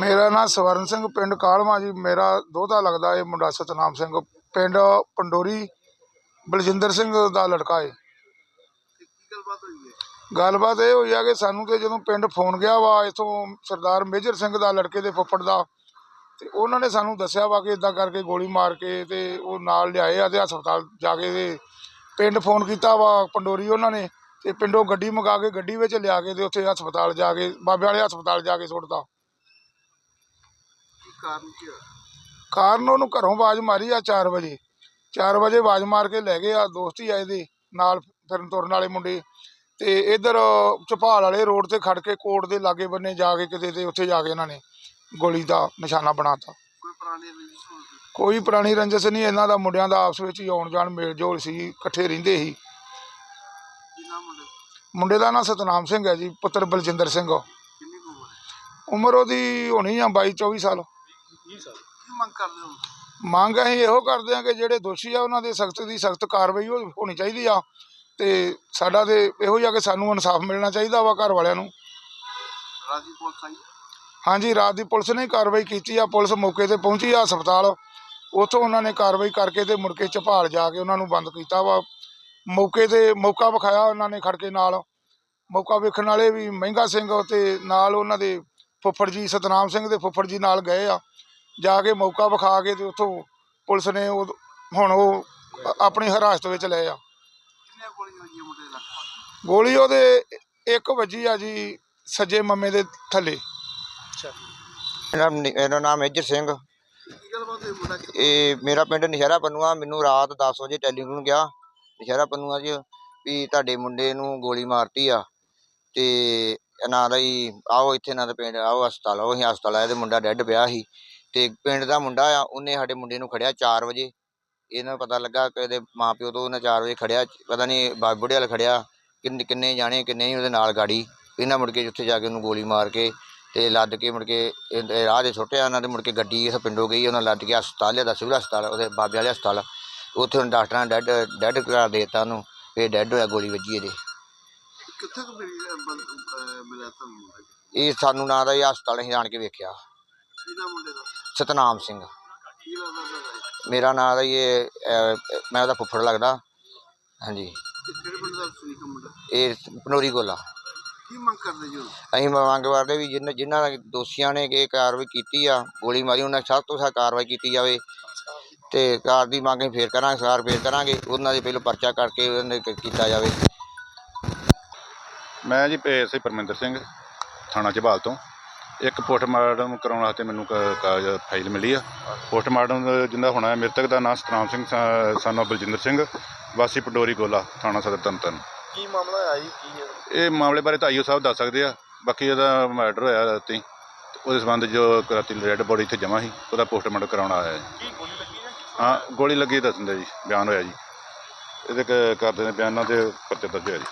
ਮੇਰਾ ਨਾਮ ਸਵਰਨ ਸਿੰਘ, ਪਿੰਡ ਕਾਲਮਾ ਜੀ। ਮੇਰਾ ਦੋਹਤਾ ਲੱਗਦਾ ਇਹ ਮੁੰਡਾ ਸਤਨਾਮ ਸਿੰਘ। ਪਿੰਡ ਪੰਡੋਰੀ, ਬਲਜਿੰਦਰ ਸਿੰਘ ਦਾ ਲੜਕਾ ਏ ਗੱਲਬਾਤ ਇਹ ਹੋਈ ਆ ਕਿ ਸਾਨੂੰ ਤੇ ਜਦੋਂ ਪਿੰਡ ਫੋਨ ਗਿਆ ਵਾ, ਇਥੋਂ ਸਰਦਾਰ ਮੇਜਰ ਸਿੰਘ ਦਾ ਲੜਕੇ ਦੇ ਫੁੱਫੜ ਦਾ, ਤੇ ਉਹਨਾਂ ਨੇ ਸਾਨੂੰ ਦੱਸਿਆ ਵਾ ਕਿ ਇਦਾਂ ਕਰਕੇ ਗੋਲੀ ਮਾਰ ਕੇ ਤੇ ਉਹ ਨਾਲ ਲਿਆਏ ਆ ਤੇ ਹਸਪਤਾਲ ਜਾ ਕੇ ਤੇ ਪਿੰਡ ਫੋਨ ਕੀਤਾ ਵਾ ਪੰਡੋਰੀ ਉਹਨਾਂ ਨੇ। ਤੇ ਪਿੰਡੋਂ ਗੱਡੀ ਮੰਗਾ ਕੇ ਗੱਡੀ ਵਿੱਚ ਲਿਆ ਕੇ ਤੇ ਉੱਥੇ ਹਸਪਤਾਲ ਜਾ ਕੇ, ਬਾਬੇ ਵਾਲੇ ਹਸਪਤਾਲ ਜਾ ਕੇ ਸੁੱਟਤਾ। ਕੀ ਕਾਰਨ ਕੀ ਹੋਇਆ? ਕਾਰਨ ਉਹਨੂੰ ਘਰੋਂ ਆਵਾਜ਼ ਮਾਰੀ ਆ 4 ਵਜੇ। 4 ਵਜੇ ਆਵਾਜ਼ ਮਾਰ ਕੇ ਲੈ ਗਏ ਆ ਦੋਸਤ ਹੀ ਆਏ ਦੇ ਨਾਲ ਫਿਰਨ ਤੁਰਨ ਵਾਲੇ ਮੁੰਡੇ। ਤੇ ਇਧਰ ਚਪਾਲ ਵਾਲੇ ਰੋਡ ਤੇ ਖੜ ਕੇ ਕੋਟ ਦੇ ਲਾਗੇ ਬੰਨੇ ਜਾ ਕੇ ਕਿਤੇ ਤੇ ਉੱਥੇ ਜਾ ਕੇ ਇਹਨਾਂ ਨੇ ਗੋਲੀ ਦਾ ਨਿਸ਼ਾਨਾ ਬਣਾਤਾ। ਕੋਈ ਪੁਰਾਣੀ ਰੰਜਿਸ਼ ਹੋ ਗਈ ਕੋਈ ਪੁਰਾਣੀ ਰੰਜਿਸ਼ ਨਹੀਂ ਇਹਨਾਂ ਦਾ ਮੁੰਡਿਆਂ ਦਾ ਆਪਸ ਵਿੱਚ ਹੀ ਆਉਣ ਜਾਣ ਮੇਲ ਜੋਲ ਸੀ ਇਕੱਠੇ ਰਹਿੰਦੇ ਸੀ। ਮੁੰਡੇ? ਦਾ? ਮੁੰਡੇ ਦਾ ਨਾਂ ਸਤਨਾਮ ਸਿੰਘ ਹੈ ਜੀ ਪੁੱਤਰ ਬਲਜਿੰਦਰ ਸਿੰਘ। ਕਿੰਨੀ ਕੁ ਉਮਰ ਹੈ? ਉਮਰ ਉਹਦੀ ਹੋਣੀ ਆ 22 24 ਸਾਲ। ਕੀ ਮੰਗ ਕਰਦੇ ਹੋ? ਮੰਗ ਅਸੀਂ ਇਹੋ ਕਰਦੇ ਹਾਂ ਕਿ ਜਿਹੜੇ ਦੋਸ਼ੀ ਆ ਉਹਨਾਂ ਦੇ ਸਖਤ ਦੀ ਸਖਤ ਕਾਰਵਾਈ ਹੋ- ਹੋਣੀ ਚਾਹੀਦੀ ਆ ਤੇ ਸਾਡਾ ਤੇ ਇਹੋ ਹੀ ਆ ਕਿ ਸਾਨੂੰ ਇਨਸਾਫ ਮਿਲਣਾ ਚਾਹੀਦਾ ਵਾ ਘਰ ਵਾਲਿਆਂ ਨੂੰ। ਰਾਜੀ ਪੁਲਿਸ ਆਈ? ਹਾਂਜੀ ਰਾਤ ਦੀ ਪੁਲਿਸ ਨੇ ਕਾਰਵਾਈ ਕੀਤੀ ਆ ਪੁਲਿਸ ਮੌਕੇ ਤੇ ਪਹੁੰਚੀ ਆ ਹਸਪਤਾਲ। ਉੱਥੋਂ ਉਹਨਾਂ ਨੇ ਕਾਰਵਾਈ ਕਰਕੇ ਤੇ ਮੁੜ ਕੇ ਝਪਾਲ ਜਾ ਕੇ ਉਹਨਾਂ ਨੂੰ ਬੰਦ ਕੀਤਾ ਵਾ। ਮੌਕੇ ਤੇ ਮੌਕਾ ਵਿਖਾਇਆ ਉਹਨਾਂ ਨੇ ਖੜ ਕੇ ਨਾਲ। ਮੌਕਾ ਵੇਖਣ ਵਾਲੇ ਵੀ ਮਹਿੰਗਾ ਸਿੰਘ ਤੇ ਨਾਲ ਉਹਨਾਂ ਦੇ ਫੁੱਫੜ ਜੀ ਸਤਨਾਮ ਸਿੰਘ ਦੇ ਫੁੱਫੜ ਜੀ ਨਾਲ ਗਏ ਆ। ਜਾ ਕੇ ਮੌਕਾ ਵਿਖਾ ਕੇ ਤੇ ਉੱਥੋਂ ਪੁਲਿਸ ਨੇ ਉਹ ਹੁਣ ਉਹ ਆਪਣੀ ਹਿਰਾਸਤ ਵਿੱਚ ਲਏ ਆ। ਗੋਲੀ ਉਹਦੇ ਇੱਕ ਵੱਜੀ ਆ ਜੀ ਸੱਜੇ ਮੰਮੇ ਦੇ ਥੱਲੇ। ਮੇਰਾ ਨਾਮ ਮੇਜਰ ਸਿੰਘ। ਇਹ ਮੇਰਾ ਪਿੰਡ ਨਸ਼ਹਿਰਾ ਪੰਨੂਆ ਮੈਨੂੰ ਰਾਤ 10 ਵਜੇ ਟੈਲੀਫੋਨ ਗਿਆ। ਨਸ਼ਹਿਰਾ ਪੰਨੂਆ 'ਚ ਵੀ ਤੁਹਾਡੇ ਮੁੰਡੇ ਨੂੰ ਗੋਲੀ ਮਾਰਤੀ ਆ ਤੇ ਇਹਨਾਂ ਦਾ ਹੀ ਆਓ ਇੱਥੇ ਇਹਨਾਂ ਦਾ ਪਿੰਡ ਆਓ ਹਸਪਤਾਲ ਆਓ ਅਸੀਂ ਹਸਪਤਾਲ ਆਏ ਤੇ ਮੁੰਡਾ ਡੈੱਡ ਪਿਆ ਸੀ। ਤੇ ਪਿੰਡ ਦਾ ਮੁੰਡਾ ਆ ਉਹਨੇ ਸਾਡੇ ਮੁੰਡੇ ਨੂੰ ਖੜਿਆ 4 ਵਜੇ। ਇਹਨਾਂ ਨੂੰ ਪਤਾ ਲੱਗਾ ਕਿ ਇਹਦੇ ਮਾਪਿਓ ਤੋਂ ਉਹਨੇ 4 ਵਜੇ ਖੜਿਆ ਪਤਾ ਨਹੀਂ ਬਾਬੂੜੇ ਵਾਲ ਖੜਿਆ ਕਿੰਨੇ ਕਿੰਨੇ ਜਾਣੇ ਕਿੰਨੇ ਨਹੀਂ ਉਹਦੇ ਨਾਲ ਗਾੜੀ। ਇਹਨਾਂ ਮੁੜ ਕੇ ਉੱਥੇ ਜਾ ਕੇ ਉਹਨੂੰ ਗੋਲੀ ਮਾਰ ਕੇ ਤੇ ਲੱਦ ਕੇ ਮੁੜ ਕੇ ਰਾਹ ਦੇ ਸੁੱਟਿਆ ਉਹਨਾਂ ਦੇ ਮੁੜ ਕੇ ਗੱਡੀ ਇਸ ਪਿੰਡੋਂ ਗਈ ਉਹਨਾਂ ਲੱਦ ਕੇ ਹਸਪਤਾਲ ਲਿਆਦਾ ਸਿਵਲ ਹਸਪਤਾਲ ਉਹਦੇ ਬਾਬੇ ਵਾਲੇ ਹਸਪਤਾਲ। ਉੱਥੇ ਹੁਣ ਡਾਕਟਰਾਂ ਡੈਡ ਡੈਡ ਕਰਾ ਦੇਤਾ ਉਹਨੂੰ ਫੇਰ ਡੈਡ ਹੋਇਆ ਗੋਲੀ ਵੱਜੀ ਇਹਦੇ। ਕਿੱਥੇ ਮਿਲਿਆ ਤੁਹਾਨੂੰ? ਇਹ ਸਾਨੂੰ ਨਾਂ ਦਾ ਇਹ ਹਸਪਤਾਲ ਅਸੀਂ ਜਾਣ ਕੇ ਵੇਖਿਆ। ਮੁੰਡੇ ਦਾ? ਸਤਨਾਮ ਸਿੰਘ। ਕੀ ਨਾਮ ਦਾ ਮੇਰਾ ਇਹ ਮੈਂ ਉਹਦਾ ਫੁੱਫੜ ਲੱਗਦਾ। ਹਾਂਜੀ। ਇਹ ਪਨੋਰੀ ਗੋਲਾ। ਕੀ ਮੰਗ ਕਰਦੇ ਜੀ ਅਸੀਂ ਮੰਗ ਕਰਦੇ ਵੀ ਜਿਨ੍ਹਾਂ ਜਿਨ੍ਹਾਂ ਦੋਸ਼ੀਆਂ ਨੇ ਇਹ ਕਾਰਵਾਈ ਕੀਤੀ ਆ ਗੋਲੀ ਮਾਰੀ ਉਹਨਾਂ ਸਖਤ ਤੋਂ ਸਖਤ ਕਾਰਵਾਈ ਕੀਤੀ ਜਾਵੇ। ਤੇ ਕਾਰ ਦੀ ਮੰਗ ਫੇਰ ਕਰਾਂਗੇ ਸਰਕਾਰ ਫੇਰ ਕਰਾਂਗੇ ਉਹਨਾਂ ਦੇ ਪਹਿਲਾਂ ਪਰਚਾ ਕਰਕੇ ਉਹਨਾਂ ਦੇ ਕੀਤਾ ਜਾਵੇ। ਮੈਂ ਜੀ ਐਸਆਈ ਪਰਮਿੰਦਰ ਸਿੰਘ ਥਾਣਾ ਝਬਾਲ ਤੋਂ। ਇੱਕ ਪੋਸਟਮਾਰਟਮ ਕਰਾਉਣ ਵਾਸਤੇ ਮੈਨੂੰ ਕ- ਕਾਗਜ਼ ਫਾਈਲ ਮਿਲੀ ਆ। ਪੋਸਟਮਾਰਟਮ ਜਿੰਦਾ ਹੋਣਾ ਹੈ ਮ੍ਰਿਤਕ ਦਾ ਨਾਮ ਸਤਨਾਮ ਸਿੰਘ ਸਾਨੂੰ ਬਲਜਿੰਦਰ ਸਿੰਘ ਵਾਸੀ ਪੰਡੋਰੀ ਗੋਲਾ ਥਾਣਾ ਸਦਰ ਤਨਤਨ ਕੀ ਮਾਮਲਾ ਆਇਆ ਜੀ? ਕੀ ਹੈ? ਇਹ ਮਾਮਲੇ ਬਾਰੇ ਤਾਂ ਆਈਓ ਸਾਹਿਬ ਦੱਸ ਸਕਦੇ ਆ। ਬਾਕੀ ਇਹਦਾ ਮਰਡਰ ਹੋਇਆ ਰਾਤੀ। ਤੇ ਉਹਦੇ ਸੰਬੰਧ ਜੋ ਰਾਤੀ ਰੈੱਡ ਬੋਡੀ ਇੱਥੇ ਜਮ੍ਹਾਂ ਸੀ ਉਹਦਾ ਪੋਸਟਮਾਰਟਮ ਕਰਾਉਣ ਆਇਆ ਹੈ। ਕੀ ਗੋਲੀ ਲੱਗੀ ਹੈ? ਹਾਂ ਗੋਲੀ ਲੱਗੀ ਦੱਸਦੇ ਜੀ ਬਿਆਨ ਹੋਇਆ ਜੀ। ਇਹਦੇ ਕ- ਕਰਦੇ ਨੇ ਬਿਆਨਾਂ ਤੇ ਪਰਚਾ ਦਰਜ ਹੋਇਆ ਜੀ।